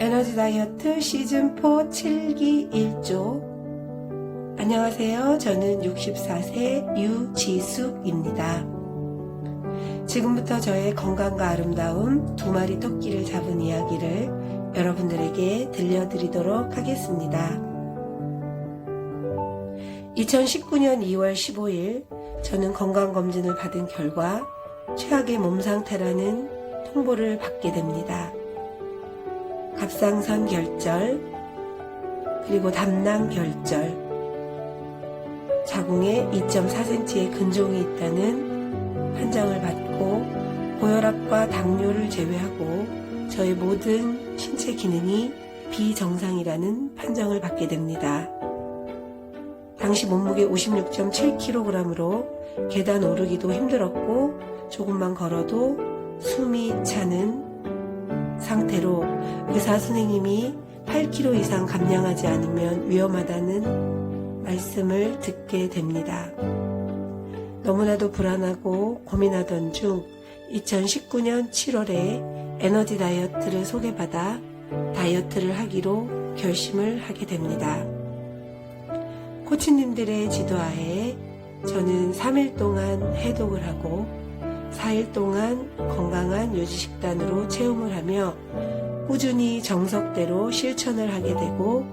에너지 다이어트 시즌 4 7기 1조 안녕하세요. 저는 64세 유지숙입니다. 지금부터 저의 건강과 아름다움 두 마리 토끼를 잡은 이야기를 여러분들에게 들려드리도록 하겠습니다. 2019년 2월 15일 저는 건강검진을 받은 결과 최악의 몸 상태라는 통보를 받게 됩니다. 갑상선 결절, 그리고 담낭 결절, 자궁에 2.4cm의 근종이 있다는 판정을 받고 고혈압과 당뇨를 제외하고 저의 모든 신체 기능이 비정상이라는 판정을 받게 됩니다. 당시 몸무게 56.7kg으로 계단 오르기도 힘들었고 조금만 걸어도 숨이 차는 상태로 의사 선생님이 8kg 이상 감량하지 않으면 위험하다는 말씀을 듣게 됩니다. 너무나도 불안하고 고민하던 중 2019년 7월에 에너지 다이어트를 소개받아 다이어트를 하기로 결심을 하게 됩니다. 코치님들의 지도하에 저는 3일 동안 해독을 하고 4일 동안 건강한 요지식단으로 체험을 하며 꾸준히 정석대로 실천을 하게 되고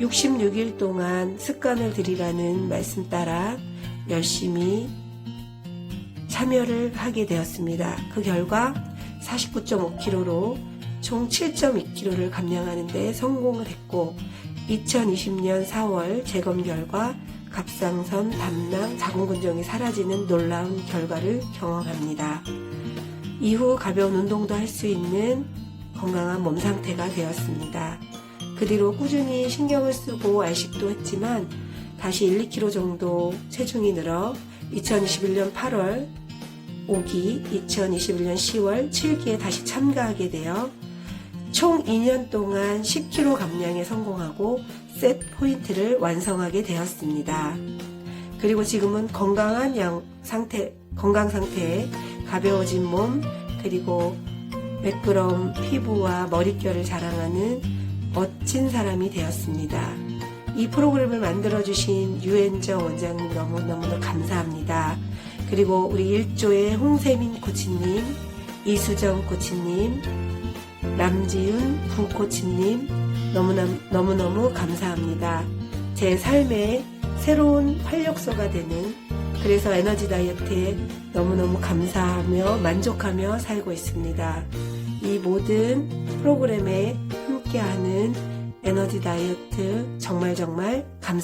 66일 동안 습관을 들이라는 말씀 따라 열심히 참여를 하게 되었습니다. 그 결과 49.5kg로 총 7.2kg를 감량하는데 성공을 했고 2020년 4월 재검 결과 갑상선, 담낭, 자궁근종이 사라지는 놀라운 결과를 경험합니다. 이후 가벼운 운동도 할 수 있는 건강한 몸 상태가 되었습니다. 그 뒤로 꾸준히 신경을 쓰고 알식도 했지만 다시 1, 2kg 정도 체중이 늘어 2021년 8월 5기, 2021년 10월 7기에 다시 참가하게 되어 총 2년 동안 10kg 감량에 성공하고 셋 포인트를 완성하게 되었습니다. 그리고 지금은 건강한 양 상태, 건강 상태에 가벼워진 몸, 그리고 매끄러운 피부와 머릿결을 자랑하는 멋진 사람이 되었습니다. 이 프로그램을 만들어주신 유엔저 원장님 너무너무 감사합니다. 그리고 우리 일조의 홍세민 코치님, 이수정 코치님, 남지윤 부코치님 너무나, 너무너무 감사합니다. 제 삶의 새로운 활력소가 되는 그래서 에너지 다이어트에 너무너무 감사하며 만족하며 살고 있습니다. 이 모든 프로그램에 함께하는 에너지 다이어트 정말 정말 감사합니다.